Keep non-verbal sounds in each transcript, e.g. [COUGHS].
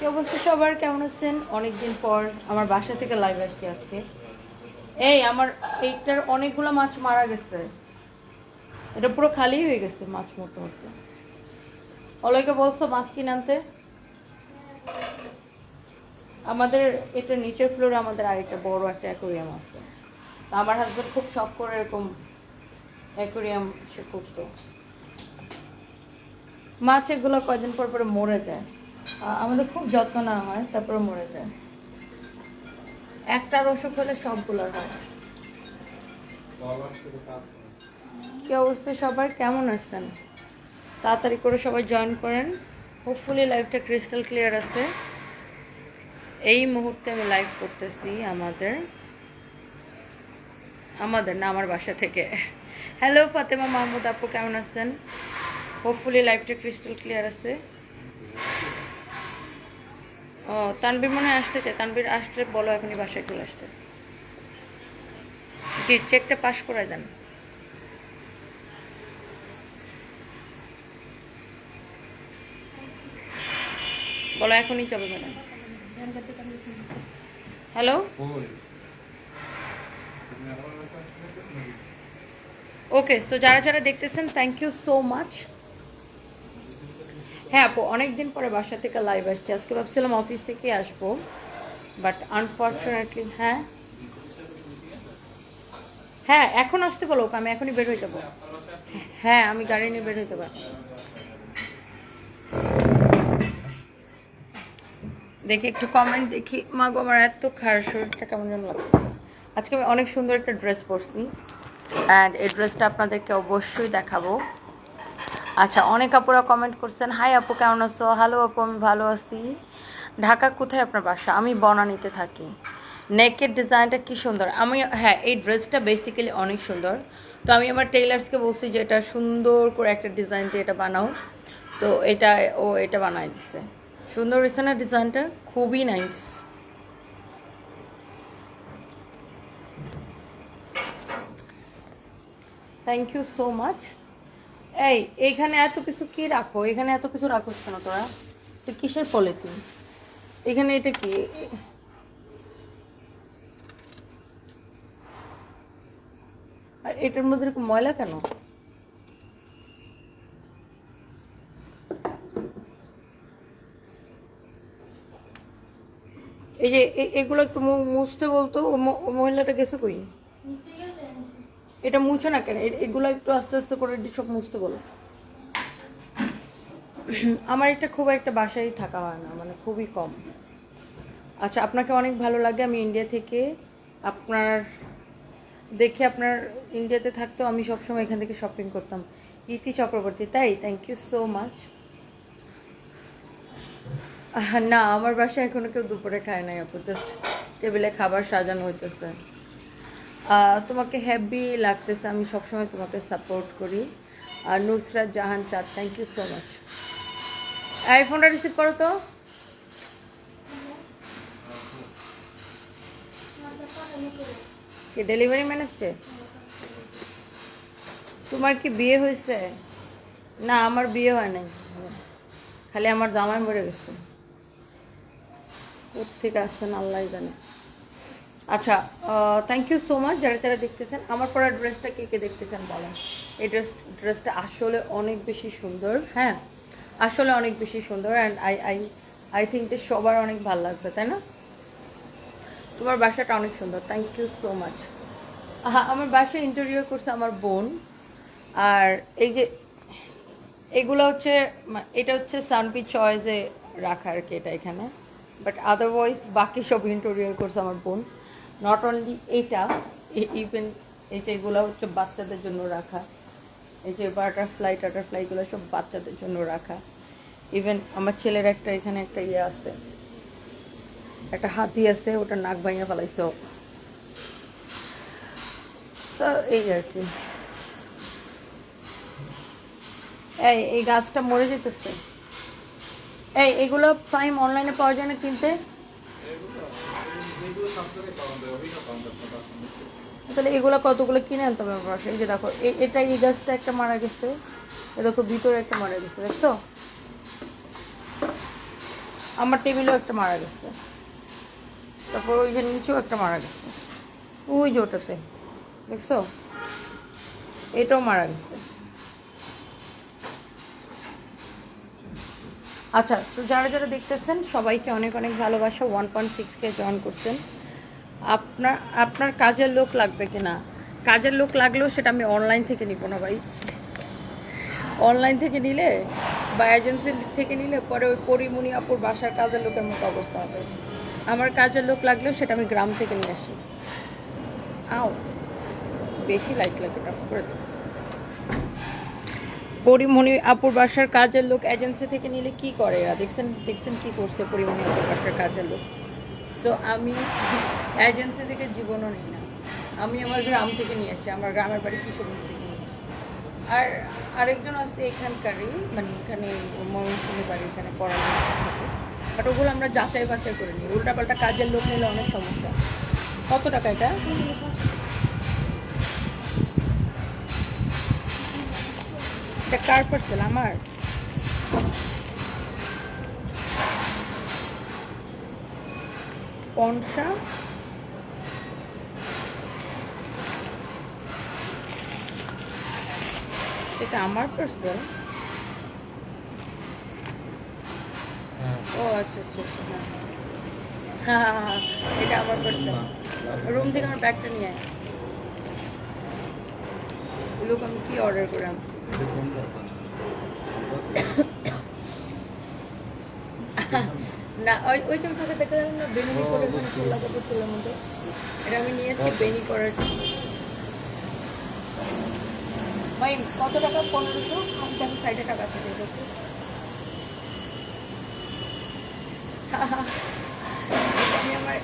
কি অবস্থা সবার? কেমন আছেন? অনেকদিন পর আমার বাসা থেকে লাইভ আসছি আজকে। এই, আমার এইটার অনেকগুলো মাছ মারা গেছে। এটা পুরো খালি হয়ে গেছে মাছ মরতে মরতে। অলয়কে বলছো মাছ কিনে আনতে? আমাদের এটা নিচের ফ্লোরে আমাদের আরেকটা বড় একটা অ্যাকোরিয়াম আছে। আমার হাজব্যান্ড খুব শখ করে এরকম অ্যাকোরিয়াম সে করতো। মাছ এগুলো কয়দিন পর পরে মরে যায়। আমাদের খুব যত্ন নেওয়া হয় তারপরে মরে যায়। একটার অসুখ হলে সবগুলোর হয়। কি অবস্থা সবার? কেমন আছেন? তাড়াতাড়ি করে সবাই জয়েন করেন। হোপফুলি লাইফটা ক্রিস্টাল ক্লিয়ার আছে। এই মুহূর্তে আমি লাইভ করতেছি আমাদের আমাদের না, আমার বাসা থেকে। হ্যালো ফাতেমা মাহমুদ আপু, কেমন আছেন? হোপফুলি লাইফটা ক্রিস্টাল ক্লিয়ার আছে। ও তানবীর মনে আসতে চায়। তানবীর আসলে বলো এখনই বাসায় চলে আসতে। জি চেকটা পাস করে দেন। বলো, এখনই চলো ম্যাডাম হ্যালো ওকে সো যারা যারা দেখতেছেন থ্যাংক ইউ সো মাচ হ্যাঁ আপু অনেক দিন পরে বাসা থেকে লাইভ আসছে। আজকে ভাবছিলাম অফিস থেকে আসব বাট আনফর্চুনেটলি হ্যাঁ। হ্যাঁ এখন আসতে বলো আমি এখনই বের হয়ে যাব। হ্যাঁ আমি গাড়ি নিয়ে বের হইতে পারব দেখি, একটু কমেন্ট দেখি। মা গো আমার এত খারাপ শরীরটা কেমন যেন লাগতেছে। আজকে আমি অনেক সুন্দর একটা ড্রেস পরছি অ্যান্ড এই ড্রেসটা আপনাদেরকে অবশ্যই দেখাবো। আচ্ছা অনেক আপুরা কমেন্ট করছেন, হাই আপু, কেমন আছো? হ্যালো আপু, আমি ভালো আছি। ঢাকা কোথায় আপনার বাসা? আমি বনানীতে থাকি। নেকের ডিজাইনটা কি সুন্দর। আমি হ্যাঁ এই ড্রেসটা বেসিক্যালি অনেক সুন্দর। তো আমি আমার টেইলার্সকে বলছি যে, এটা সুন্দর করে একটা ডিজাইন দিয়ে এটা বানাও। তো এটা, ও এটা বানাই দিছে। সুন্দর হয়েছে না ডিজাইনটা? খুবই nice thank you so much এই এইখানে এত কিছু কি রাখো? এখানে এত কিছু রাখোস কেন তোরা? তুই কিসের ফলে তুই এখানে এটা কি? আর এটার মধ্যে এরকম ময়লা কেন? এই যে এগুলো একটু মুছতে বলতো মহিলাটা গেছে কই? এটা মুছো না কেন? এগুলো একটু আস্তে আস্তে করে সব মুছতে বলো। আমার এটা খুব একটা বাসায় থাকা হয় না মানে খুবই কম। আচ্ছা আপনাকে অনেক ভালো লাগে, আমি ইন্ডিয়া থেকে। আপনার, দেখে আপনার ইন্ডিয়াতে থাকতেও আমি সবসময় এখান থেকে শপিং করতাম। ইতি চক্রবর্তী, তাই? থ্যাংক ইউ সো মাচ না, আমার বাসায় এখনও কেউ দুপুরে খায় নাই, আপু। জাস্ট টেবিলে খাবার সাজানো হইতেছে। তোমাকে হ্যাপি লাগতেছে, আমি সবসময় তোমাকে সাপোর্ট করি। আর নুসরাত জাহান চাঁদ থ্যাংক ইউ সো মাচ আইফোনটা রিসিভ করো তো। কি ডেলিভারি ম্যান আসছে তোমার কি বিয়ে হয়েছে? না, আমার বিয়ে হয় নাই। খালি আমার জামাই মরে গেছে। কোথেকে আসছেন আল্লাহ জানে। আচ্ছা থ্যাংক ইউ সো মাচ যারা যারা দেখতেছেন। আমার পরা ড্রেসটা কে কে দেখতে চান বলেন? এই ড্রেস ড্রেসটা আসলে অনেক বেশি সুন্দর হ্যাঁ? আসলে অনেক বেশি সুন্দর and I I I think যে সবার অনেক ভালো লাগবে, তাই না? তোমার বাসাটা অনেক সুন্দর থ্যাংক ইউ সো মাচ হ্যাঁ আমার বাসায় ইন্টেরিয়র করছে আমার বোন। আর এই যে, এগুলো হচ্ছে এটা হচ্ছে সানপি চয়েসে রাখা আর কি এটা এখানে। বাট আদারওয়াইজ বাকি সব ইন্টেরিয়র করছে আমার বোন। নট অনলি এইটা ইভেন এই যে এগুলো হচ্ছে বাচ্চাদের জন্য রাখা। এই যে বাটারফ্লাই টাটারফ্লাইগুলো সব বাচ্চাদের জন্য রাখা। ইভেন আমার ছেলের একটা, এখানে একটা ইয়ে আছে। একটা হাতি আছে ওটা নাক ভাঙিয়ে ফেলাইছে এই আর কি। এই এই গাছটা মরে যেতেছে। এই, এগুলো ফাইম অনলাইনে পাওয়া যায় না কিনতে? তাহলে এগুলো কতগুলো কিনে আনতে হবে আমার এই যে দেখো এটা এই গাছটা একটা মারা গেছে। এ দেখো, ভিতরে একটা মারা গেছে, দেখছ? আমার টেবিলেও একটা মারা গেছে। তারপর ওই যে নিচেও একটা মারা গেছে। ওই যে ওটাতে, দেখছ? এটাও মারা গেছে। আচ্ছা সো যারা যারা দেখতেছেন, সবাইকে অনেক অনেক ভালোবাসা ওয়ান পয়েন্ট সিক্সকে জয়েন করছেন। আপনার আপনার কাজের লোক লাগবে কি না? কাজের লোক লাগলেও সেটা আমি অনলাইন থেকে নিব না ভাই। অনলাইন থেকে নিলে বা এজেন্সি থেকে নিলে পরে ওই পরিমণি আপুর বাসার কাজের লোকের মতো অবস্থা হবে। আমার কাজের লোক লাগলেও সেটা আমি গ্রাম থেকে নিয়ে আসি। আও, বেশি লাইট লাগে এটা করে দেবো পরিমণি আপুর বাসার কাজের লোক এজেন্সি থেকে নিলে কি করে? এরা দেখছেন দেখছেন কি করছে পরিমণি আপুর বাসার কাজের লোক? সো আমি এজেন্সি থেকে জীবনও নিই না। আমি আমার গ্রাম থেকে নিয়ে আসি, আমার গ্রামের বাড়ি কিশোরগঞ্জ থেকে নিয়ে আসি। আর আরেকজন আছে এখানকারই মানে এখানে ময়মনসিংহের বাড়ি, এখানে পড়াশোনা বাট ওগুলো আমরা যাচাই বাছাই করে নিই। উল্টাপাল্টা কাজের লোক নিলে অনেক সমস্যা। কত টাকা এটা? এটা কার পার্সেল? আমার? পনসা? এটা আমার পার্সেল? ও আচ্ছা আচ্ছা আচ্ছা হ্যাঁ। হ্যাঁ হ্যাঁ হ্যাঁ, এটা আমার পার্সেল। রুম থেকে আমার ব্যাগটা নিয়ে আয়। লোক আমি কি অর্ডার করে আনছি? [COUGHS] না ওই ওই যে তোকে দেখা গেল না বেনুনি করে এটা আমি নিয়ে এসেছি বেনি করার ভাই কত টাকা? পনেরোশো? আমি সাইডে টাকা দিয়ে দেবো আমি আমার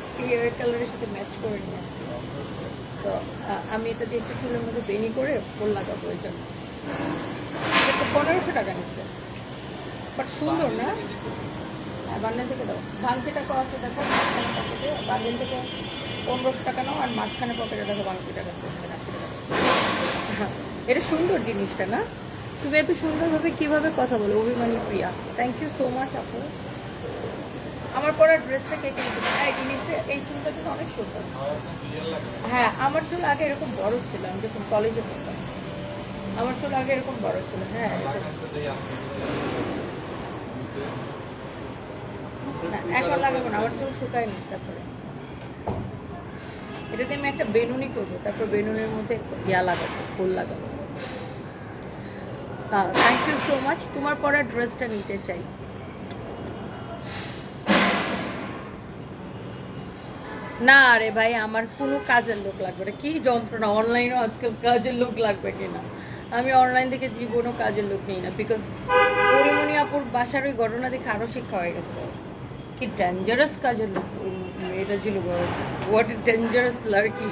কালারের সাথে ম্যাচ করে নিয়ে আসছি তো আমি এটা দিয়ে একটু চুলের মধ্যে বেনি করে ফুল লাগাবো ওই জন্য। পনেরোশো টাকা নিচ্ছে। বাট সুন্দর না? হ্যাঁ থেকে দাও। কত দেখো থেকে পনেরোশো টাকা নাও আর মাঝখানে পকেটে দেখো হ্যাঁ, এটা সুন্দর জিনিসটা না? তুমি এত সুন্দরভাবে কীভাবে কথা বলো অভিমানী Priya. Thank you so much আপু। আমার পরা ড্রেসটা কে কিনে দিবে এই জিনিসটা এই চুলটা কিন্তু অনেক সুন্দর। হ্যাঁ আমার চুল আগে এরকম বড় ছিল আমি যখন কলেজে পড়তাম। আমার চুল আগে এরকম বড় ছিল হ্যাঁ না, এখন লাগাবো না আমার চুল শুকায় শুকায়নি তারপরে। এটাতে আমি একটা বেনুনি করব তারপর বেনুনির মধ্যে ইয়া লাগাবো ফুল লাগাবো। থ্যাংক ইউ সো মাচ তোমার পরা ড্রেসটা নিতে চাই। না রে ভাই আমার কোনো কাজের লোক লাগবে না কি যন্ত্রণা অনলাইনে আজকাল কাজের লোক লাগবে কিনা? আমি অনলাইন থেকে জীবনও কাজের লোক নিই না বিকজ পরিমণি আপুর বাসার ওই ঘটনা দেখে আরও শিক্ষা হয়ে গেছে। কি ডেঞ্জারাস কাজের লোক মেয়েটা ছিল what dangerous লাড়কি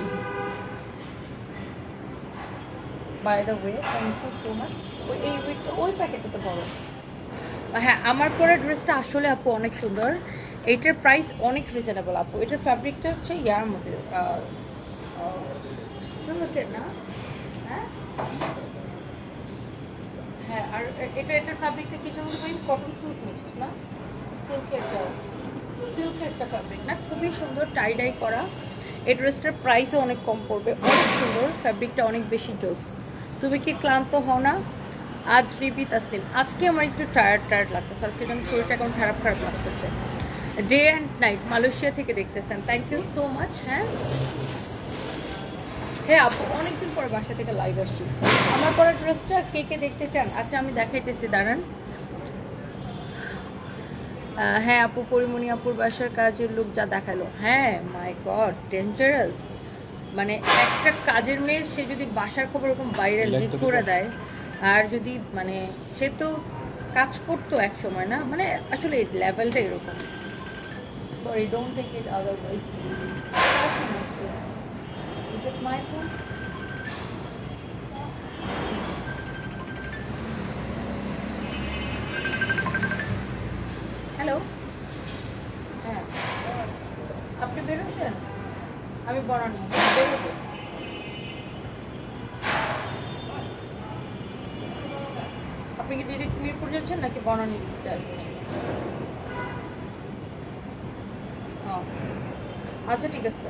by the way thank you much ওই, এই উইকটা ওই প্যাকেটটাতে বড় হ্যাঁ আমার পরা ড্রেসটা আসলে আপু অনেক সুন্দর। এইটার প্রাইস অনেক রিজনেবল আপু। এটার ফ্যাব্রিকটা হচ্ছে ইয়ার মধ্যে না? হ্যাঁ? হ্যাঁ আর এটা এটার ফ্যাব্রিকটা কিছু মধ্যে পাই কটন সিল্ক মিক্স না? সিল্কের সিল্কের একটা ফ্যাব্রিক না? খুবই সুন্দর টাই ডাই করা। এই ড্রেসটার প্রাইসও অনেক কম পড়বে। অনেক সুন্দর ফ্যাব্রিকটা অনেক বেশি জোস। তুমি কি ক্লান্ত হও না? আজ রিপি তাসলিম আজকে আমার একটু টায়ার্ড টায়ার্ড লাগতেছে। আজকে যেন শরীরটা কেমন খারাপ খারাপ লাগতেছে। ডে অ্যান্ড নাইট মালয়েশিয়া থেকে দেখতেছেন। থ্যাংক ইউ সো মাচ হ্যাঁ? হ্যাঁ আপু অনেকদিন পর বাসা থেকে লাইভ আসছি। আমার পরা ড্রেসটা কে কে দেখতে চান? আচ্ছা আমি দেখাইতেছি দাঁড়ান। হ্যাঁ আপু পরিমণি আপুর বাসার কাজের লোক যা দেখাল। হ্যাঁ মাই গড ডেঞ্জারাস মানে একটা কাজের মেয়ে সে যদি বাসার খবর এরকম বাইরে লিক করে দেয় আর যদি মানে সে তো কাজ করতো এক সময় না? মানে আসলে লেভেলটা এরকম। Sorry don't take it otherwise hello হ্যাঁ। আপনি বেরোচ্ছেন? আমি বনানি। বেরোবো। আপনি কি ডিরেক্ট মিরপুর যাচ্ছেন নাকি বনানি দিতে আসবেন? আচ্ছা ঠিক আছে।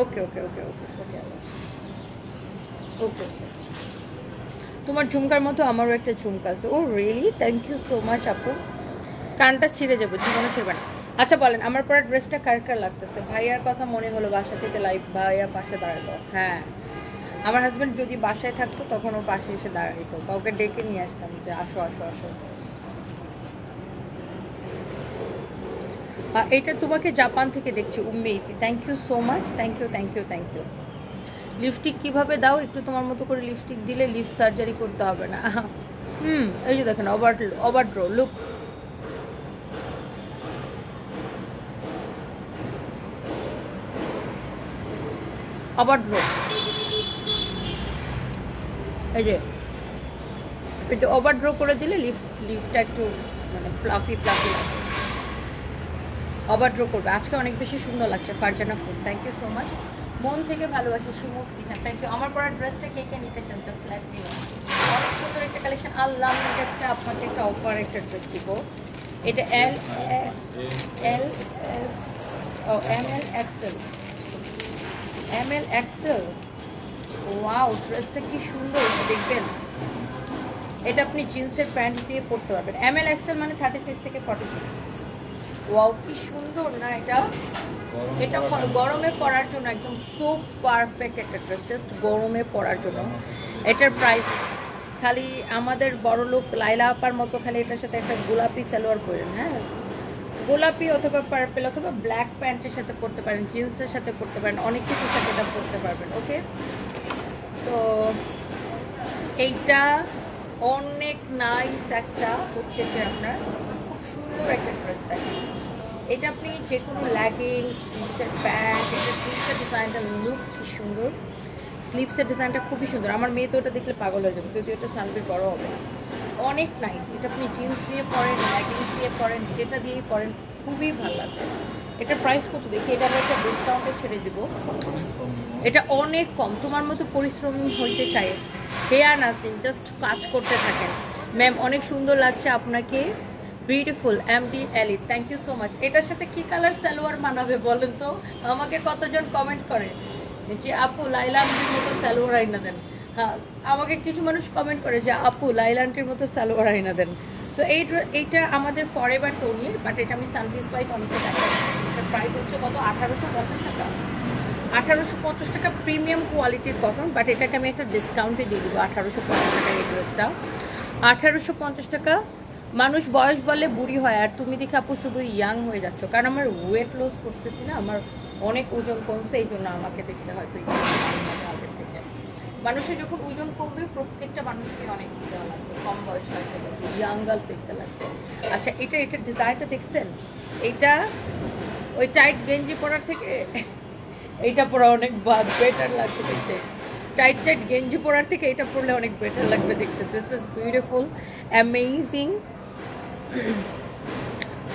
ওকে ওকে ওকে ওকে ওকে ওকে ওকে তোমার ঝুমকার মতো আমারও একটা ঝুমকা আছে। ও really thank you so much আপু। কানটা ছিঁড়ে যাব, জীবনে ছিঁড়বে না। আচ্ছা বলেন, আমার পরে ড্রেসটা কার কার লাগতেছে? ভাইয়ার কথা মনে হলো বাসা থেকে লাইভ ভাইয়া পাশে দাঁড়াল। হ্যাঁ। আমার হাজব্যান্ড যদি বাসায় থাকতো, তখন ওর পাশে এসে দাঁড়াইতো। কাউকে ডেকে নিয়ে আসতাম যে, আসো আসো আসো। এটা তোমাকে জাপান থেকে দেখছি, উম্মেইতি। Thank you so much thank you thank you thank you lipstick কীভাবে দাও? একটু তোমার মতো করে লিপস্টিক দিলে লিপ সার্জারি করতে হবে না। [LAUGHS] হুম, এই যে দেখেন ওভার ওভারড্রো লুক ওভারড্রো এই যে, একটু ওভারড্রো করে দিলে লিপ লিপটা একটু মানে ফ্লাফি ফ্লাফি লাগে। ওভারড্রো করবে। আজকে অনেক বেশি সুন্দর লাগছে, Farzana food thank you so much মন থেকে ভালোবাসি সুমোস কিচেন থ্যাংক ইউ আমার পড়ার ড্রেসটা কে কে নিতে চান? জাস্ট লেট মি অনেক সুন্দর একটা কালেকশন আল্লাহ একটা আপনাকে একটা অফার একটা ড্রেস দিব। এটা L L S O M L XL M L XL wow ড্রেসটা কি সুন্দর দেখবেন। এটা আপনি জিন্সের প্যান্ট দিয়ে পরতে পারবেন। এম এল এক্সেল মানে থার্টি সিক্স থেকে ফর্টি সিক্স ওয়াও কি সুন্দর না এটা? এটা গরমে পরার জন্য একদম সো পারফেক্ট একটা ড্রেস জাস্ট গরমে পরার জন্য। এটার প্রাইস খালি আমাদের বড় লোক লাইলা আপার মতো খালি এটার সাথে একটা গোলাপি সালোয়ার পরেন হ্যাঁ? গোলাপি অথবা পার্পেল অথবা ব্ল্যাক প্যান্টের সাথে পরতে পারেন জিন্সের সাথে পরতে পারেন অনেক কিছুর সাথে এটা পরতে পারবেন ওকে সো এইটা অনেক নাইস একটা হচ্ছে যে আপনার সুন্দর একটা ড্রেস দেখেন এটা আপনি যে কোনো ল্যাগিংস স্লিভসের প্যান্ট এটা স্লিভসের ডিজাইনটা লুক কি সুন্দর। স্লিভসের ডিজাইনটা খুবই সুন্দর। আমার মেয়ে তো ওটা দেখলে পাগল হয়ে যাবে যদিও এটা সানবির বড় হবে না। অনেক নাইস এটা আপনি জিন্স দিয়ে পরেন লেগিংস দিয়ে পরেন, যেটা দিয়েই পরেন, খুবই ভালো লাগবে। এটা প্রাইস কত? দেখি, এটা আমরা একটা ডিসকাউন্টে ছেড়ে দেবো। এটা অনেক কম। তোমার মতো পরিশ্রম হইতে চাই। হেয়ার নাজদিন জাস্ট কাজ করতে থাকেন। ম্যাম অনেক সুন্দর লাগছে আপনাকে। Beautiful M D elite thank you so much এটার সাথে কি কালার সালোয়ার মানাবে বলেন তো? আমাকে কতজন কমেন্ট করে? যে আপু, লাইলা আন্টির মতো সালোয়ার আইনা দেন। হ্যাঁ আমাকে কিছু মানুষ কমেন্ট করে যে আপু, লাইলা আন্টির মতো সালোয়ার আইনা দেন। সো এই এইটা আমাদের ফরেভার তনির বাট এটা আমি সানপিস বাইক অনেকে এটার প্রাইস হচ্ছে কত? আঠারোশো পঞ্চাশ টাকা। আঠারোশো পঞ্চাশ টাকা প্রিমিয়াম কোয়ালিটির কটন বাট এটাকে আমি একটা ডিসকাউন্টে দিয়ে দেবো, আঠারোশো পঞ্চাশ টাকা এই ড্রেসটা আঠারোশো পঞ্চাশ টাকা মানুষ বয়স বলে বুড়ি হয়, আর তুমি দেখে আপু শুধু ইয়াং হয়ে যাচ্ছ। কারণ আমার ওয়েট লস করতেছি না, আমার অনেক ওজন কমছে, এই জন্য আমাকে দেখতে হয়তো আগের থেকে। মানুষের যখন ওজন কমবে, প্রত্যেকটা মানুষকে অনেক লাগবে কম বয়স হয়তো ইয়াং গার্ল দেখতে লাগবে। আচ্ছা এটা এটা ডিজাইনটা দেখছেন? এটা ওই টাইট গেঞ্জি পরার থেকে এইটা পরা অনেক বেটার লাগছে দেখতে। টাইট টাইট গেঞ্জি পরার থেকে এটা পরলে অনেক বেটার লাগবে দেখতে। দিস ইজ বিউটিফুল অ্যামেজিং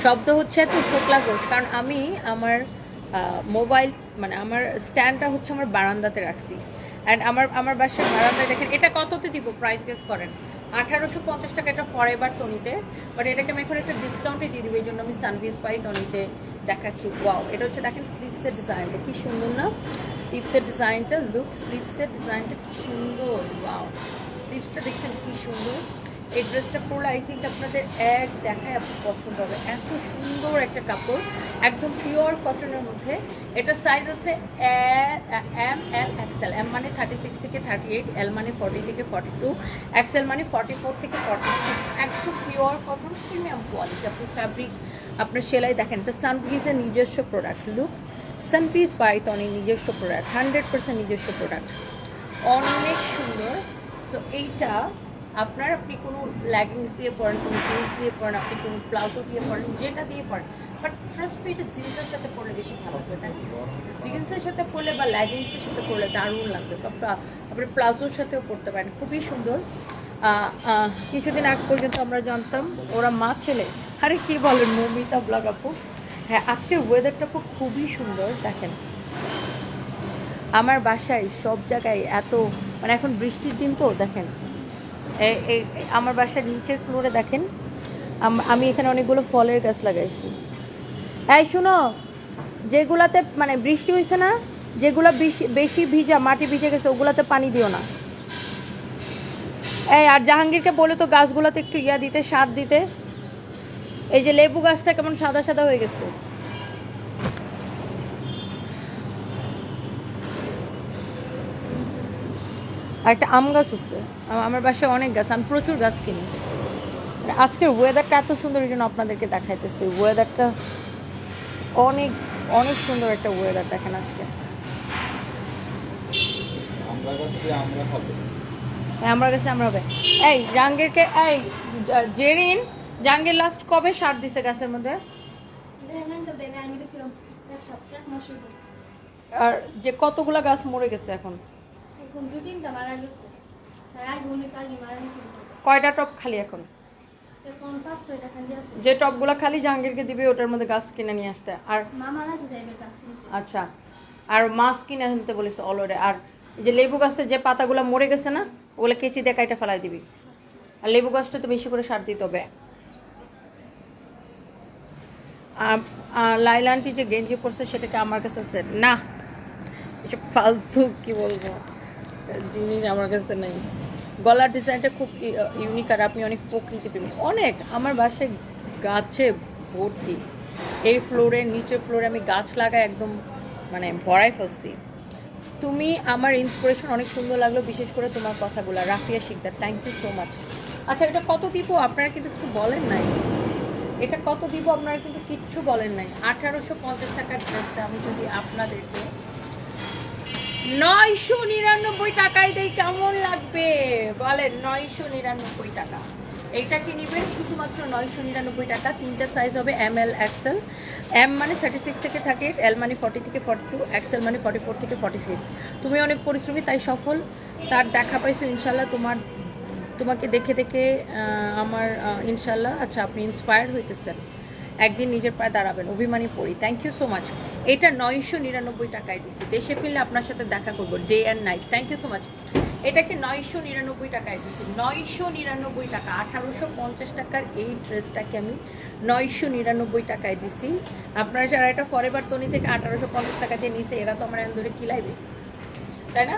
শব্দ হচ্ছে এত শোকলা ঘোষ, কারণ আমি আমার মোবাইল মানে আমার স্ট্যান্ডটা হচ্ছে আমার বারান্দাতে রাখছি। অ্যান্ড আমার আমার বাসায় বারান্দায় দেখেন, এটা কততে দিব? প্রাইস গেস করেন। আঠারোশো পঞ্চাশ টাকা এটা ফর এবার তনিতে বাট এটাকে আমি এখন একটা ডিসকাউন্টে দিয়ে দিব, এই জন্য আমি সানভিস পাই তনিতে দেখাচ্ছি। ওয়াও এটা হচ্ছে দেখেন স্লিভসের ডিজাইনটা কি সুন্দর না? স্লিভসের ডিজাইনটা লুক স্লিভসের ডিজাইনটা কি সুন্দর ওয়াও স্লিভসটা দেখছেন কি সুন্দর। এই ড্রেসটা পরলে আই থিঙ্ক আপনাদের এক দেখায় আপনি পছন্দ হবে। এত সুন্দর একটা কাপড়, একদম পিওর কটনের মধ্যে। এটা সাইজ আছে এম এল এক্সেল এম মানে থার্টি সিক্স থেকে থার্টি এইট এল মানে ফর্টি থেকে ফর্টি টু এক্সেল মানে ফর্টি ফোর থেকে ফর্টি সিক্স একদম পিওর কটন প্রিমিয়াম কোয়ালিটি আপনি ফ্যাব্রিক আপনার সেলাই দেখেন, এটা সানপিসের নিজস্ব প্রোডাক্ট লুক সানপিস বাই তনির নিজস্ব প্রোডাক্ট হান্ড্রেড পার্সেন্ট নিজস্ব প্রোডাক্ট অনেক সুন্দর। সো এইটা আপনার আপনি কোনো লেগিংস দিয়ে পড়েন কোনো জিন্স দিয়ে পরেন, আপনি কোনো প্লাজো দিয়ে পড়েন যেটা দিয়ে পড়েন বাট ট্রাস্ট মি এটা জিন্সের সাথে পরলে বেশি ভালো হবে, তাই জিন্সের সাথে পরলে বা লেগিংসের সাথে পরলে দারুণ লাগবে। আপনি প্লাজোর সাথেও পড়তে পারেন, খুবই সুন্দর। কিছুদিন আগ পর্যন্ত আমরা জানতাম, ওরা মা ছেলে। আরে কি বলেন, মমিতা ব্লগ আপু? হ্যাঁ আজকের ওয়েদারটা খুব, খুবই সুন্দর, দেখেন। আমার বাসায় সব জায়গায় এত মানে এখন বৃষ্টির দিন তো, দেখেন। আমার বাসার নিচের ফ্লোরে দেখেন, আম- এখানে অনেকগুলো ফলের গাছ লাগাইছি। এই শোনো, যেগুলাতে মানে বৃষ্টি হয়েছে না, যেগুলো বেশি বেশি ভিজা, মাটি ভিজে গেছে, ওগুলাতে পানি দিও না। এই, আর জাহাঙ্গীরকে বলে তো গাছগুলোতে একটু ইয়া দিতে, সার দিতে। এই যে লেবু গাছটা কেমন সাদা সাদা হয়ে গেছে। আর একটা আম গাছ আছে। আমার বাসায় অনেক গাছ আমি প্রচুর গাছ কিনি। আর আজকের ওয়েদারটা এত সুন্দর এই জন্য আপনাদেরকে দেখাইতেছি। ওয়েদারটা অনেক অনেক সুন্দর একটা ওয়েদার দেখেন আজকে। আমরা কাছে আমরা হ্যাঁ, আমার কাছে আমরা হবে। এই জাহাঙ্গীরকে এই জেরিন জাহাঙ্গীর লাস্ট কবে সার দিছে গাছের মধ্যে? আর যে কতগুলা গাছ মরে গেছে এখন? কয়টা টপ খালি এখন? যে টপগুলা খালি জাহাঙ্গীরকে দিবে ওটার মধ্যে গাছ কিনে নিয়ে আসতে। আর আচ্ছা। আর মাছ কিনে আনতে বলেছে অলরেডি আর যে লেবু গাছের যে পাতাগুলো মরে গেছে না ওগুলো কেচি দিয়ে কাইটা ফেলাই দিবি। আর লেবু গাছটা তো বেশি করে সার দিতে হবে। আর- আন্টি যে গেঞ্জি পরছে সেটাকে আমার কাছে আছে? না। ফালতু কি বলব? জিনিস আমার কাছে নেই। গলার ডিজাইনটা খুব ইউনিক আর আপনি অনেক প্রকৃতি প্রেমী। অনেক। আমার বাসায় গাছে ভর্তি। এই ফ্লোরে, নিচের ফ্লোরে আমি গাছ লাগাই একদম মানে ভরাই ফেলছি। তুমি আমার ইন্সপিরেশন অনেক সুন্দর লাগল, বিশেষ করে তোমার কথাগুলো। Rafia Sikder thank you so much আচ্ছা এটা কত দিব আপনারা কিন্তু কিছু বলেন নাই। এটা কত দিব আপনারা কিন্তু কিচ্ছু বলেন নাই। আঠারোশো পঞ্চাশ টাকার ড্রেসটা আমি যদি আপনাদেরকে নয়শো নিরানব্বই টাকায় দেই কেমন লাগবে? বলেন, নয়শো নিরানব্বই টাকা। এইটা কি নেবেন? শুধুমাত্র নয়শো নিরানব্বই টাকা। তিনটে সাইজ হবে এম এল এক্সেল এম মানে থার্টি সিক্স থেকে থার্টি এইট এল মানে ফর্টি থেকে ফর্টি টু এক্সেল মানে ফর্টি ফোর থেকে ফর্টি সিক্স তুমি অনেক পরিশ্রমী, তাই সফল। তার দেখা পাইছো ইনশাল্লাহ তোমার, তোমাকে দেখে দেখে আমার ইনশাল্লাহ আচ্ছা আপনি ইন্সপায়ার হইতেছেন। একদিন নিজের পায়ে দাঁড়াবেন, অভিমানী পড়ি থ্যাংক ইউ সো মাচ এটা নয়শো নিরানব্বই টাকায় দিছি। দেশে ফিরলে আপনার সাথে দেখা করব day and night thank you so much এটাকে নয়শো নিরানব্বই টাকায় দিছি। নয়শো নিরানব্বই টাকা, আঠারোশো পঞ্চাশ টাকার এই ড্রেসটাকে আমি নয়শো নিরানব্বই টাকায় দিছি। আপনারা যারা এটা ফরেভার তনি থেকে আঠারোশো পঞ্চাশ টাকা দিয়ে নিছে এরা তো আমার এখন ধরে কিলাইবে তাই না?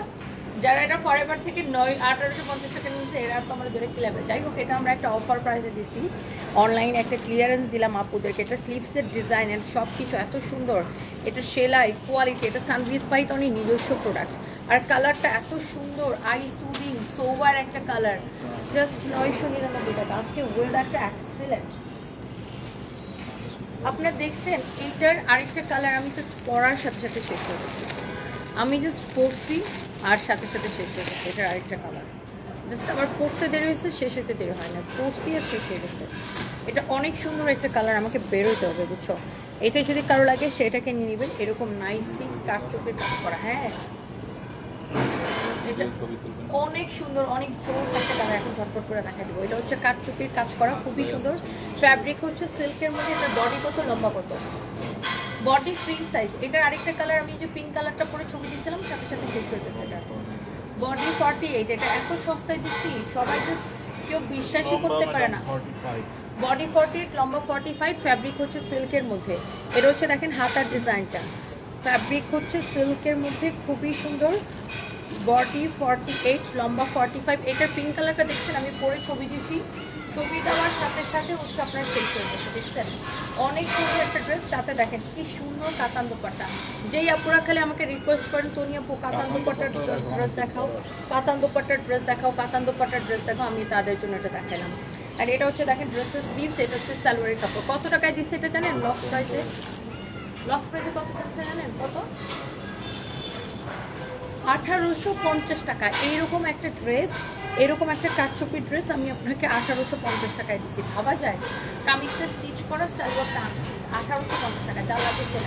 যারা এটা ফরেভার থেকে নয়, আঠারোশো পঞ্চাশ টাকা নিচ্ছে এরা তো আমরা ধরে কিলাবে। যাই হোক, এটা আমরা একটা অফার প্রাইসে দিছি। অনলাইন একটা ক্লিয়ারেন্স দিলাম আপুদেরকে। এটা স্লিপসের ডিজাইন এন্ড সব কিছু এত সুন্দর। এটা সেলাই কোয়ালিটি এটা সানভিস পাইটনি নিজস্ব প্রোডাক্ট আর কালারটা এত সুন্দর আই সুদিং সোবার একটা কালার জাস্ট নয়শো নিরানব্বই টাকা। আজকে ওয়েদারটা এক্সেলেন্ট আপনারা দেখছেন, এইটার আরেকটা কালার আমি জাস্ট পরার সাথে সাথে শেষ গেছে আমি জাস্ট পরছি আর সাথে সাথে শেষ হয়ে গেছে। এটার আরেকটা কালার জাস্ট আমার পড়তে দেরি হয়েছে শেষ হতে দেরি হয় না। পরছি আর শেষ হয়ে গেছে। এটা অনেক সুন্দর একটা কালার আমাকে বেরোতে হবে বুঝছ? এটা যদি কারও লাগে সেটাকে নিয়ে নেবেন এরকম নাইসলি কাঠচোপের কাজ করা হ্যাঁ? এটা অনেক সুন্দর অনেক জোর একটা কালার এখন ঝটপট করে দেখা দেবো। এটা হচ্ছে কাঠচুপির কাজ করা খুবই সুন্দর। ফ্যাব্রিক হচ্ছে সিল্কের মধ্যে এটা বডি কত লম্বা কত? বডি ফ্রি সাইজ এটার আরেকটা কালার আমি যে পিঙ্ক কালারটা পরে ছবি দিয়েছিলাম সাথে সাথে শেষ হয়ে গেছে এটা। বডি ফর্টি এইট এটা এত সস্তায় দিচ্ছি সবাই just কেউ বিশ্বাসই করতে পারে না। বডি ফর্টি এইট লম্বা ফর্টি ফাইভ ফ্যাব্রিক হচ্ছে সিল্কের মধ্যে। এটা হচ্ছে দেখেন হাতার ডিজাইনটা ফ্যাব্রিক হচ্ছে সিল্কের মধ্যে খুবই সুন্দর। বডি ফর্টি এইট লম্বা ফর্টি ফাইভ এটার পিঙ্ক কালারটা দেখছেন আমি পরে ছবি দিচ্ছি ছবি দেওয়ার সাথে সাথে হচ্ছে আপনার শেষ হয়ে গেছে দেখছেন? অনেক সুন্দর একটা ড্রেস সাথে দেখেন কি সুন্দর কাতান দোপাট্টা। যেই আপুরা খালি আমাকে রিকোয়েস্ট করেন তোনি আপু কাতান দোপাট্টার ড্রেস দেখাও। কাতান দোপাট্টার ড্রেস দেখাও কাতান দোপাট্টার ড্রেস দেখাও আমি তাদের জন্য এটা দেখালাম। আর এটা হচ্ছে দেখেন ড্রেসের স্লিভস এটা হচ্ছে সালোয়ারের কাপড়। কত টাকায় দিচ্ছে এটা জানেন? লস প্রাইসে লস প্রাইসে কত দিচ্ছে জানেন? কত? আঠারোশো পঞ্চাশ টাকা। এইরকম একটা ড্রেস এরকম একটা কাটচুপি ড্রেস আমি আপনাকে আঠারোশো পঞ্চাশ টাকায় দিচ্ছি ভাবা যায়? কামিজটা স্টিচ করা আনস্টিচ আঠারোশো পঞ্চাশ টাকা লাগে সে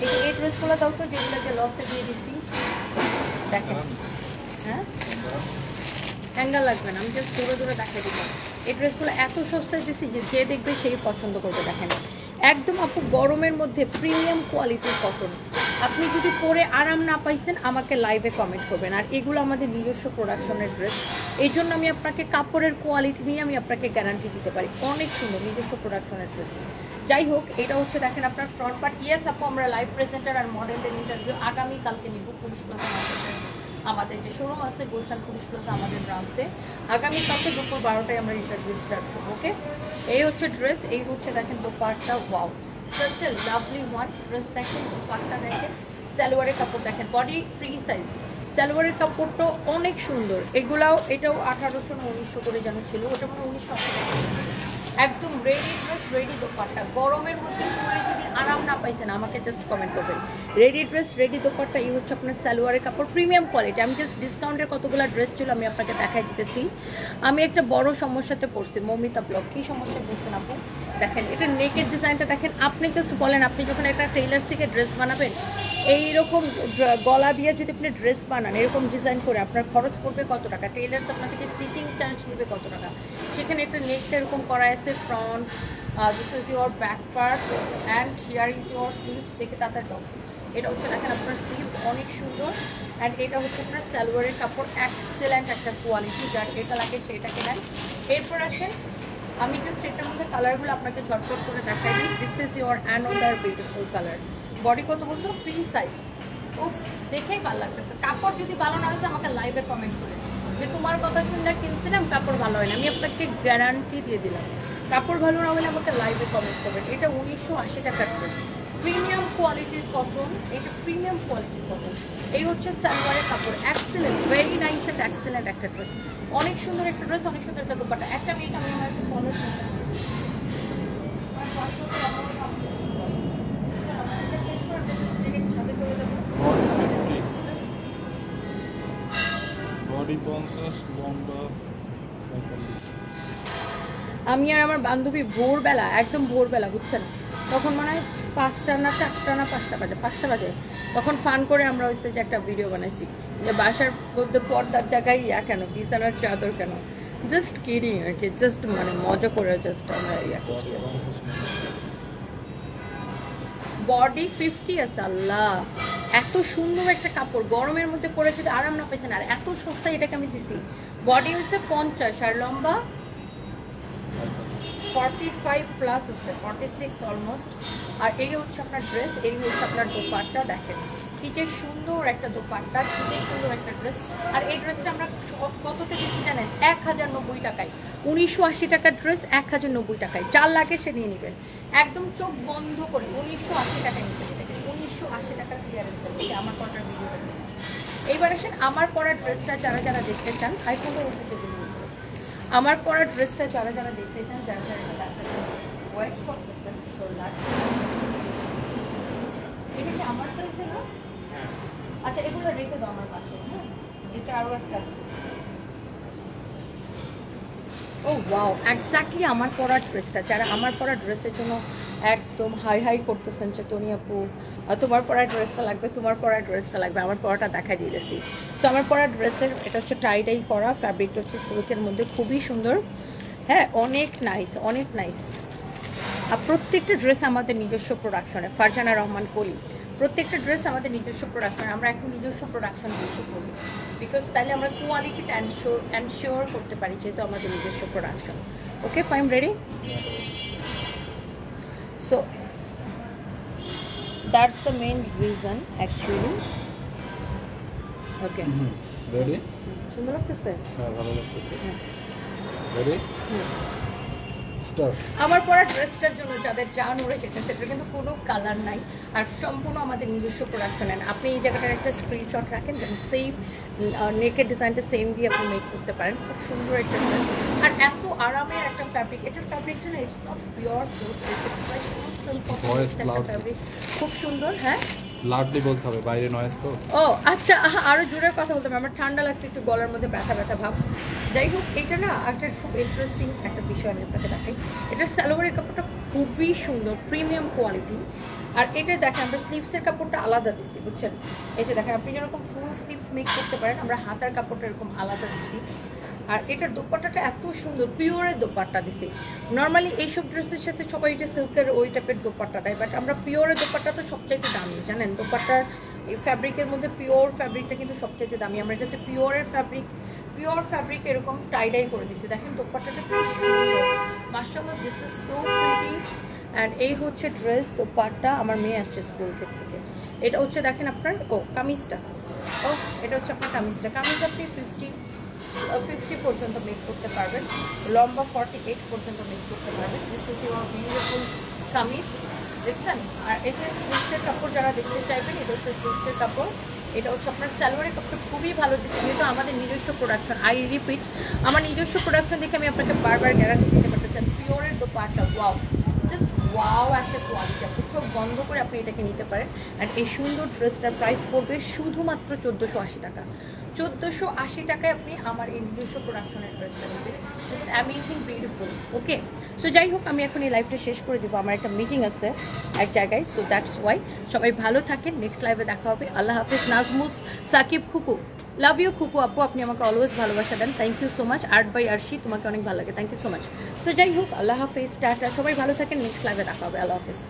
এই এই ড্রেসগুলো দাও তো যেগুলো যে লসে দিয়ে দিচ্ছি দেখেন। হ্যাঁ? হ্যাঙ্গার লাগবে না আমি জাস্ট দূরে দূরে দেখাই দিব এই ড্রেসগুলো এত সস্তায় দিচ্ছি যে যে দেখবে সেই পছন্দ করবে দেখেন। একদম আপু গরমের মধ্যে প্রিমিয়াম কোয়ালিটির কটন আপনি যদি পরে আরাম না পাইছেন, আমাকে লাইভে কমেন্ট করবেন। আর এগুলো আমাদের নিজস্ব প্রোডাকশনের ড্রেস এই জন্য আমি আপনাকে কাপড়ের কোয়ালিটি নিয়ে আমি আপনাকে গ্যারান্টি দিতে পারি। অনেক সুন্দর, নিজস্ব প্রোডাকশনের ড্রেস যাই হোক, এটা হচ্ছে দেখেন আপনার ফ্রন্ট পার্ট ইয়েস আপু, আমরা লাইভ প্রেজেন্টার আর মডেলদের ইন্টারভিউ আগামীকালকে নিব পুলিশ আমাদের যে শোরুম আছে, গুলশান পুলিশ প্লাজা আমাদের ব্রাঞ্চে আগামী কালকে দুপুর বারোটায় আমরা ইন্টারভিউ স্টার্ট করব ওকে এই হচ্ছে ড্রেস এই হচ্ছে দেখেন dupatta wow such a lovely one dress দেখেন দেখেন, সালোয়ারের কাপড় দেখেন বডি ফ্রি সাইজ সালোয়ারের কাপড়টা অনেক সুন্দর। এগুলাও, এটাও আঠারোশো উনিশশো করে যেন ছিল, ওটা মানে উনিশশো আশি। একদম রেডি ড্রেস রেডি দোপাট্টা। গরমের মধ্যে যদি আরাম না পাইছেন, আমাকে জাস্ট কমেন্ট করবেন। রেডি ড্রেস রেডি দোপাট্টা, এই হচ্ছে আপনার সালোয়ারের কাপড় প্রিমিয়াম কোয়ালিটি আমি জাস্ট ডিসকাউন্টের কতগুলো ড্রেস ছিল আমি আপনাকে দেখাই দিতেছি। আমি একটা বড় সমস্যাতে পড়ছি, মৌমিতা ব্লক কী সমস্যায় পড়ছেন আপনি দেখেন, এটা নেকের ডিজাইনটা দেখেন। আপনি জাস্ট বলেন, আপনি যখন একটা টেইলার্স থেকে ড্রেস বানাবেন এইরকম ড্র- গলা দিয়ে যদি আপনি ড্রেস বানান, এরকম ডিজাইন করে আপনার খরচ পড়বে কত টাকা? টেইলার্স আপনার থেকে স্টিচিং চার্জ নেবে কত টাকা? সেখানে একটা নেকটা এরকম করা আছে front this is your back part and here is your sleeves দেখে তাতে টপ এটা হচ্ছে দেখেন আপনার স্লিভস অনেক সুন্দর অ্যান্ড এটা হচ্ছে আপনার সালোয়ারের কাপড় এক্সেলেন্ট একটা কোয়ালিটি যার এটা লাগে সেটাকে নেন এরপর আসেন, আমি জাস্ট এটার মধ্যে কালারগুলো আপনাকে ঝটপট করে দেখাই দিই। This is your another beautiful colour body কত বলছো ফ্রি সাইজ উফ, দেখেই ভালো লাগতেছে। কাপড় যদি ভালো না হয়েছে, আমাকে লাইভে কমেন্ট করে। যে তোমার কথা শুনলে কিনছিলাম, কাপড় ভালো হয় না। আমি আপনাকে গ্যারান্টি দিয়ে দিলাম। কাপড় ভালো না হলে আমাকে লাইভে কমেন্ট করবেন। এটা উনিশশো আশি টাকার ড্রেস প্রিমিয়াম কোয়ালিটির কটন এটা প্রিমিয়াম কোয়ালিটির কটন এই হচ্ছে সালোয়ারের কাপড়। Excellent very nice and excellent একটা ড্রেস অনেক সুন্দর একটা ড্রেস অনেক সুন্দর একটা দোপাটা একটা মিনিট আমি আমার ফলো আমি আর আমার বান্ধবী ভোরবেলা একদম ভোরবেলা বুঝছেন? তখন মনে হয় পাঁচটা না চারটা না পাঁচটা বাজে পাঁচটা বাজে। তখন ফান করে আমরা হচ্ছে যে একটা ভিডিও বানাইছি। যে বাসার মধ্যে পর্দার জায়গায় ইয়া কেন? বিছানার চাদর কেন? জাস্ট কিডিং আর কি জাস্ট মানে মজা করে জাস্ট আমরা ইয়া করছি। বডি ফিফটি আছে আল্লাহ। এত সুন্দর একটা কাপড় গরমের মধ্যে পরে যদি আরাম না পেয়েছেন আর এত সস্তায় এটাকে আমি দিছি। বডি হচ্ছে পঞ্চাশ, আর লম্বা ফর্টি ফাইভ প্লাস আছে ফর্টি সিক্স অলমোস্ট আর এই হচ্ছে আপনার ড্রেস এই হচ্ছে আপনার দোপাট্টা, দেখেন। কি যে সুন্দর একটা দোপাট্টা কি যে সুন্দর একটা ড্রেস আর এই ড্রেসটা আমরা কততে দিচ্ছি জানেন? এক হাজার নব্বই টাকায়। উনিশশো আশি টাকার ড্রেস এক হাজার নব্বই টাকায়। যার লাগে সে নিয়ে নেবেন। একদম চোখ বন্ধ করে উনিশশো আশি টাকায় নিতে দেখেন উনিশশো আশি টাকার ক্লিয়ারেন্স আমার কটার ভিডিওটা এইবার আসেন আমার পরা ড্রেসটা যারা যারা দেখতে চান উঠতে দিন আমার পরা ড্রেসটা যারা যারা দেখতে চান যারা যারা। এটা কি আমার সাইজে না আচ্ছা এগুলো রেখে দাও আমার পাশে হ্যাঁ? এটা আরও একটা আছে। ও ওয়াও এক্স্যাক্টলি আমার পরা ড্রেসটা যারা আমার পরা ড্রেসের জন্য একদম হাই হাই করতেছেন যে টনি আপু তোমার পরা ড্রেসটা লাগবে, তোমার পরা ড্রেসটা লাগবে, আমার পরাটা দেখা দিয়েছি সো আমার পরা ড্রেসের, এটা হচ্ছে টাইটাই করা ফ্যাব্রিকটা হচ্ছে সিল্কের মধ্যে, খুবই সুন্দর। হ্যাঁ অনেক নাইস অনেক নাইস আর প্রত্যেকটা ড্রেস আমাদের নিজস্ব প্রোডাকশনে ফারজানা রহমান কলি। প্রত্যেকটা ড্রেস আমাদের নিজস্ব প্রোডাকশন আমরা এখন নিজস্ব প্রোডাকশন বেশি করি। বিকজ তাহলে আমরা কোয়ালিটিটা অ্যানশোর অ্যানশিওর করতে পারি, যেহেতু আমাদের নিজস্ব production okay fine ready So that's the main reason actually okay ready সুন্দর লাগতেছে হ্যাঁ ভালো লাগছে হ্যাঁ রেডি হুম। স্টার্ট আমার পরা ড্রেসটার জন্য যাদের জান উড়ে যেতে সেটার কিন্তু কোনো কালার নাই। আর সম্পূর্ণ আমাদের নিজস্ব প্রোডাকশন আপনি এই জায়গাটার একটা স্ক্রিনশট রাখেন যেন সেম নেকের ডিজাইনটা সেম দিয়ে আপনি মেক করতে পারেন। খুব সুন্দর একটা ড্রেস আর এত আরামের একটা ফ্যাব্রিক এটার ফ্যাব্রিকটা না it's not pure silk it's like Voice silk fabric খুব সুন্দর হ্যাঁ? লাউডলি বলতে হবে, বাইরে নয়েজ তো। ও আচ্ছা আরও জোরে কথা বলতে হবে, আমার ঠান্ডা লাগছে, একটু গলার মধ্যে ব্যথা ব্যথা ভাব। যাই হোক, এটা না একটা খুব ইন্টারেস্টিং একটা বিষয় আমি আপনাকে দেখাই। এটা সালোয়ারের কাপড়টা খুবই সুন্দর প্রিমিয়াম কোয়ালিটি আর এটা দেখেন, আমরা স্লিভসের কাপড়টা আলাদা দিচ্ছি, বুঝছেন? যে দেখেন, আপনি যেরকম ফুল স্লিভস মেক করতে পারেন, আমরা হাতার কাপড়টা এরকম আলাদা দিচ্ছি। আর এটার দোপাট্টাটা এত সুন্দর, পিওরের দোপাট্টা দিছি। নর্মালি এইসব ড্রেসের সাথে সবাই যে সিল্কের ওই টাইপের দোপাট্টা দেয় বাট আমরা পিওরের দোপাট্টা তো সবচাইতে দামি, জানেন? দোপাট্টার এই ফ্যাব্রিকের মধ্যে পিওর ফ্যাব্রিকটা কিন্তু সবচাইতে দামি। আমরা এটাতে পিওরের ফ্যাব্রিক পিওর ফ্যাব্রিক এরকম টাইডাই করে দিছি। দেখেন দোপাট্টাটা কি সুন্দর। মার্শাল্লাহ this is so pretty and এই হচ্ছে ড্রেস দোপাট্টা আমার মেয়ে আসছে স্কুল থেকে। এটা হচ্ছে, দেখেন আপনার, ও, কামিজটা। ও এটা হচ্ছে আপনার কামিজটা। কামিজ আপনি ফিফটি ফিফটি পর্যন্ত মেক করতে পারবেন, লম্বা ফর্টি এইট পর্যন্ত মেক করতে পারবেন। বিউটিফুল কামিজ দেখছেন? আর এটা কাপড়, যারা দেখতে চাইবেন, এটা হচ্ছে কাপড়। এটা হচ্ছে আপনার স্যালোয়ারের কাপড়, খুবই ভালো দিচ্ছে। যেহেতু আমাদের নিজস্ব প্রোডাকশন আই রিপিট আমার নিজস্ব প্রোডাকশন দেখে আমি আপনাকে বারবার গ্যারান্টি দিতে পারতেছি। পিওরের দোপাট্টা ওয়াও জাস্ট ওয়াও একটা কোয়ালিটি আপনি চোখ বন্ধ করে আপনি এটাকে নিতে পারেন। অ্যান্ড এই সুন্দর ড্রেসটার প্রাইস পড়বে শুধুমাত্র চোদ্দোশো আশি টাকা। চোদ্দোশো আশি টাকায় আপনি আমার এই নিজস্ব প্রোডাকশনের ড্রেসটা নেবেন just amazing beautiful okay so যাই হোক, আমি এখন এই লাইভটা শেষ করে দেবো। আমার একটা মিটিং আছে এক জায়গায় সো দ্যাটস ওয়াই সবাই ভালো থাকেন নেক্সট লাইভে দেখা হবে। আল্লাহ হাফিজ, নাজমুস, সাকিব, খুকু। লাভ ইউ খুকু আপু, আপনি আমাকে অলওয়েজ ভালোবাসা দেন। Thank you so much art by Arshi, তোমাকে অনেক ভালো লাগে। Thank you so much so যাই হোক, আল্লাহ হাফিজ, টাটা। সবাই ভালো থাকেন নেক্সট লাইভে দেখা হবে। আল্লাহ হাফিজ।